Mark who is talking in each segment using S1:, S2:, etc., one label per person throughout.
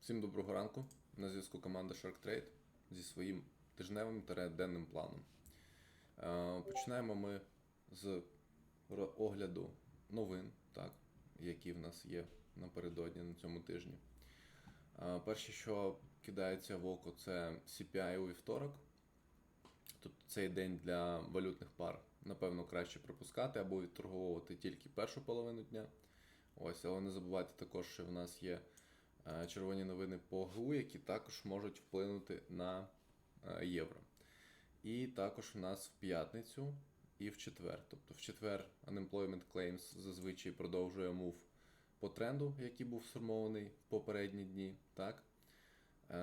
S1: Всім доброго ранку. На зв'язку команда Shark Trade зі своїм тижневим та денним планом. Е, Починаємо ми з огляду новин, так, які в нас є напередодні на цьому тижні. Е, Перше, що кидається в око, це CPI у вівторок. Тобто цей день для валютних пар, напевно, краще пропускати або відторговувати тільки першу половину дня. Ось, але не забувайте також, що в нас є червоні новини по ГУ, які також можуть вплинути на е, євро. І також у нас в п'ятницю і в четвер. Тобто в четвер Unemployment Claims зазвичай продовжує мув по тренду, який був сформований в попередні дні. Так? Е,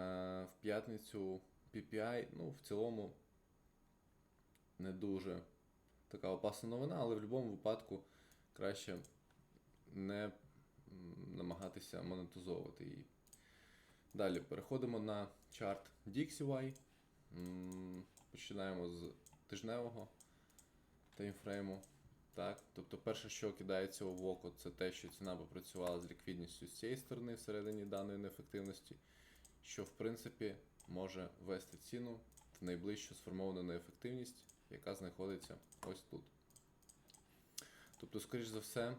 S1: В п'ятницю PPI, ну, в цілому не дуже така опасна новина, але в будь-якому випадку краще не намагатися монетизовувати її. Далі переходимо на чарт DXY. Починаємо з тижневого таймфрейму. Так, тобто перше, що кидається в око, це те, що ціна попрацювала з ліквідністю з цієї сторони всередині даної неефективності, що в принципі може ввести ціну в найближчу сформовану неефективність, яка знаходиться ось тут. Тобто, скоріш за все,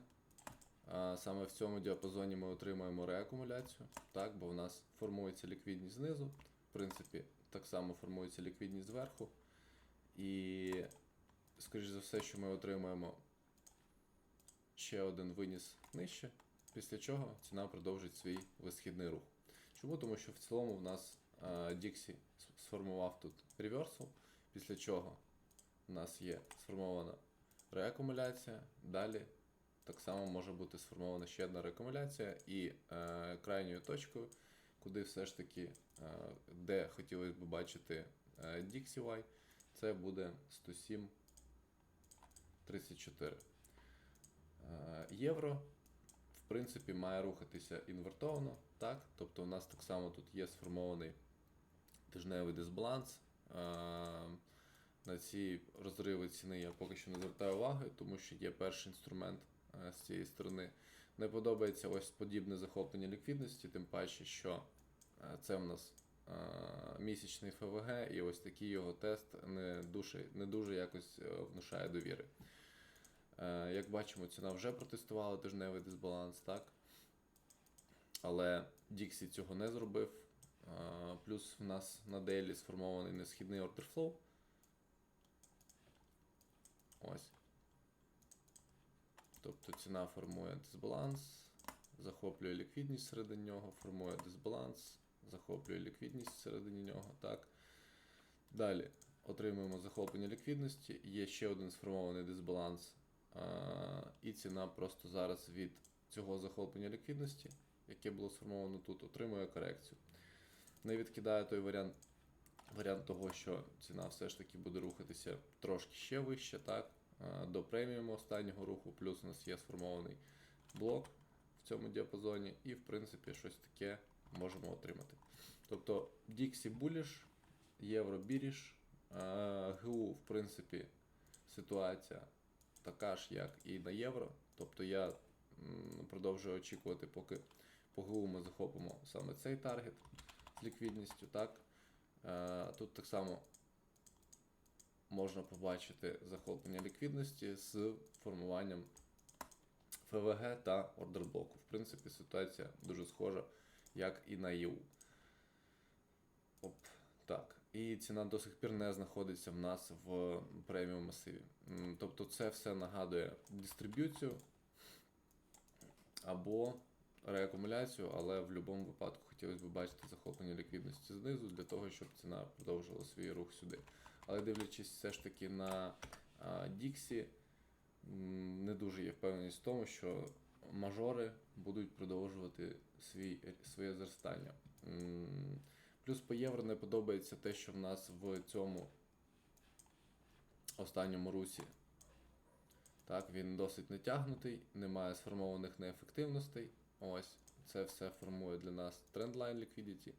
S1: Саме в цьому діапазоні ми отримаємо реакумуляцію, так, бо в нас формується ліквідність знизу, в принципі, так само формується ліквідність зверху. І, скоріш за все, що ми отримаємо ще один виніс нижче, після чого ціна продовжить свій висхідний рух. Чому? Тому що в цілому в нас Діксі сформував тут реверсал, після чого в нас є сформована реакумуляція, далі так само може бути сформована ще одна рекомендація, і е, крайньою точкою, куди все ж таки, е, де хотілося б бачити е, DXY, це буде 107.34. Е, євро, в принципі, має рухатися інвертовано, так? Тобто у нас так само тут є сформований тижневий дисбаланс. Е, на ці розриви ціни я поки що не звертаю уваги, тому що є перший інструмент з цієї сторони. Не подобається ось подібне захоплення ліквідності, тим паче, що е, це в нас е, місячний ФВГ, і ось такий його тест не дуже, не дуже якось е, внушає довіри. Е, Як бачимо, ціна вже протестувала тижневий дисбаланс, так? Але Dixie цього не зробив. Е, Плюс в нас на дейлі сформований несхідний ордер флоу. Ось. Тобто ціна формує дисбаланс, захоплює ліквідність всередині нього, формує дисбаланс, захоплює ліквідність всередині нього. Так. Далі отримуємо захоплення ліквідності, є ще один сформований дисбаланс, і ціна просто зараз від цього захоплення ліквідності, яке було сформовано тут, отримує корекцію. Не відкидає той варіант, варіант того, що ціна все ж таки буде рухатися трошки ще вище, так, до преміуму останнього руху, плюс у нас є сформований блок в цьому діапазоні, і в принципі щось таке можемо отримати. Тобто Dixie Bullish, Євро Біріш, ГУ, в принципі, ситуація така ж, як і на євро. Тобто я продовжую очікувати, поки по ГУ ми захопимо саме цей таргет з ліквідністю. Так? Е, Тут так само можна побачити захоплення ліквідності з формуванням ФВГ та ордерблоку. В принципі, ситуація дуже схожа, як і на ЄУ. Оп, так. І ціна до сих пір не знаходиться в нас в преміум масиві. Тобто це все нагадує дистриб'юцію або реакумуляцію, але в будь-якому випадку хотілося б бачити захоплення ліквідності знизу для того, щоб ціна продовжила свій рух сюди. Але дивлячись все ж таки на м, не дуже є впевненість в тому, що мажори будуть продовжувати свій, своє зростання. Плюс по євро не подобається те, що в нас в цьому останньому русі. Так, він досить натягнутий, немає сформованих неефективностей. Ось, це все формує для нас трендline liquidity.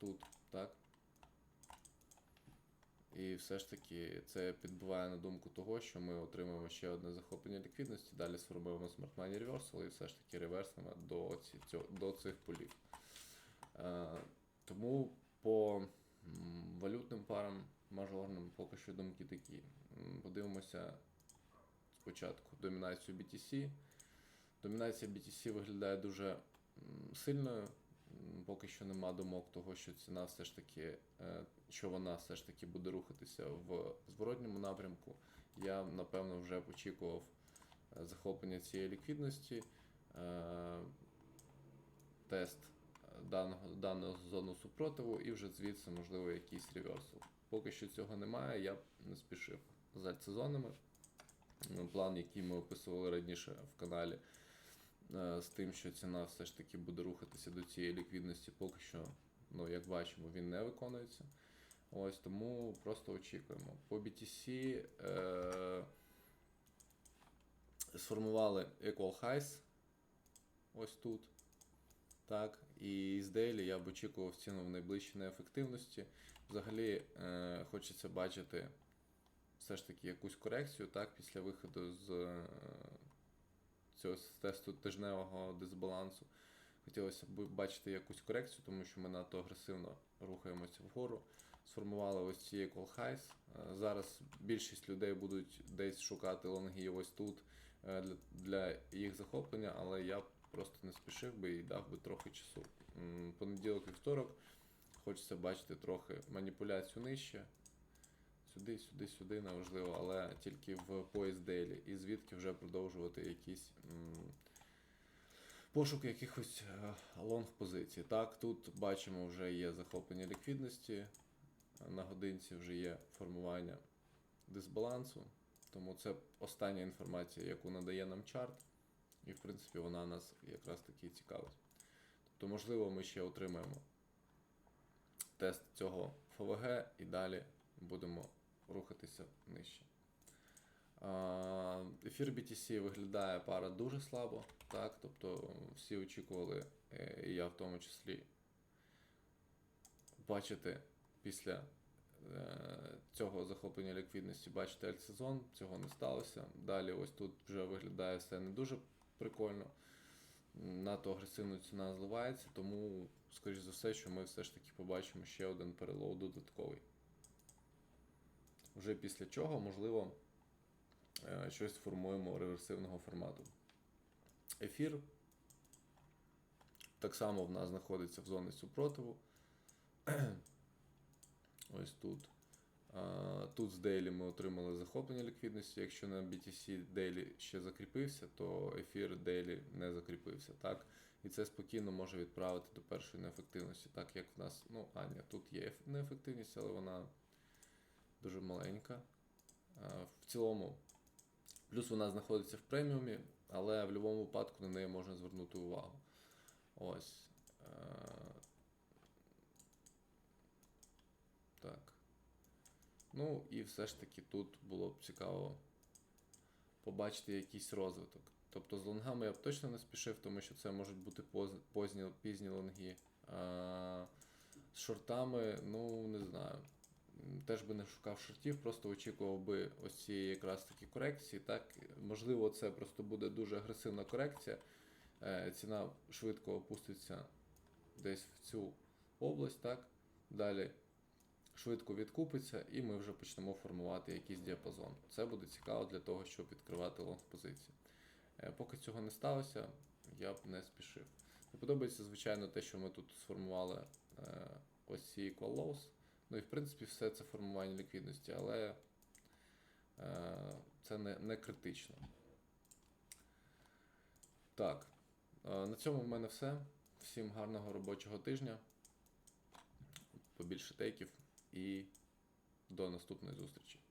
S1: Тут, так. І все ж таки це підбиває на думку того, що ми отримаємо ще одне захоплення ліквідності, далі сформуємо Money Reversal і все ж таки реверснемо до, цього, до цих полів. Е, тому по валютним парам мажорним поки що думки такі. Подивимося спочатку домінацію BTC. Домінація BTC виглядає дуже сильною. Поки що нема думок того, що ціна все ж таки, е, що вона все ж таки буде рухатися в зворотньому напрямку. Я напевно вже очікував е, захоплення цієї ліквідності, е, тест даного, даного зону супротиву і вже звідси, можливо, якийсь реверсал. Поки що цього немає, я не спішив з альтсезонами. Ну, План, який ми описували раніше в каналі, з тим, що ціна все ж таки буде рухатися до цієї ліквідності, поки що, ну, як бачимо, він не виконується. Ось тому просто очікуємо. По BTC е, сформували Equal Highs ось тут. Так, і з Daily я б очікував ціну в найближчій неефективності. Взагалі е, хочеться бачити все ж таки якусь корекцію, так, після виходу з е, цього тесту тижневого дисбалансу. Хотілося б бачити якусь корекцію, тому що ми надто агресивно рухаємося вгору. Сформували ось ці equal highs. Е, Зараз більшість людей будуть десь шукати лонги ось тут е, для, їх захоплення, але я просто не спішив би і дав би трохи часу. Понеділок вівторок хочеться бачити трохи маніпуляцію нижче. Сюди, сюди, сюди неважливо, але тільки в поїзд Дейлі. І звідки вже продовжувати якісь пошук якихось е, лонг позицій. Так, тут бачимо, вже є захоплення ліквідності, на годинці вже є формування дисбалансу. Тому це остання інформація, яку надає нам чарт. І, в принципі, вона нас якраз таки цікавить. Тобто, можливо, ми ще отримаємо тест цього ФВГ і далі будемо рухатися нижче. Ефір BTC виглядає пара дуже слабо, так, тобто всі очікували, е, і я в тому числі, бачити після е, цього захоплення ліквідності, бачити альтсезон, цього не сталося. Далі ось тут вже виглядає все не дуже прикольно. Надто агресивно ціна зливається, тому, скоріш за все, що ми все ж таки побачимо ще один перелоу додатковий. Вже після чого, можливо, е, щось формуємо реверсивного формату. Ефір так само в нас знаходиться в зоні супротиву. Ось тут. Тут з Daily ми отримали захоплення ліквідності. Якщо на BTC Daily ще закріпився, то ефір Daily не закріпився. Так? І це спокійно може відправити до першої неефективності, так як в нас, ну, а, ні, тут є неефективність, але вона дуже маленька. В цілому, плюс вона знаходиться в преміумі, але в будь-якому випадку на неї можна звернути увагу. Ось. е, Так. Ну і все ж таки тут було б цікаво побачити якийсь розвиток. Тобто з лонгами я б точно не спішив, тому що це можуть бути поз- позні, пізні лонги. А, з шортами, ну не знаю. Теж би не шукав шортів, просто очікував би ось цієї якраз таки корекції. Так, можливо, це просто буде дуже агресивна корекція. Е, Ціна швидко опуститься десь в цю область, так? Далі швидко відкупиться, і ми вже почнемо формувати якийсь діапазон. Це буде цікаво для того, щоб відкривати лонг позиції. Е, Поки цього не сталося, я б не спішив. Мені подобається, звичайно, те, що ми тут сформували е, ось ці equal lows. Ну і в принципі все це формування ліквідності, але е, це не, не критично. Так, е, на цьому в мене все. Всім гарного робочого тижня. Побільше тейків і до наступної зустрічі.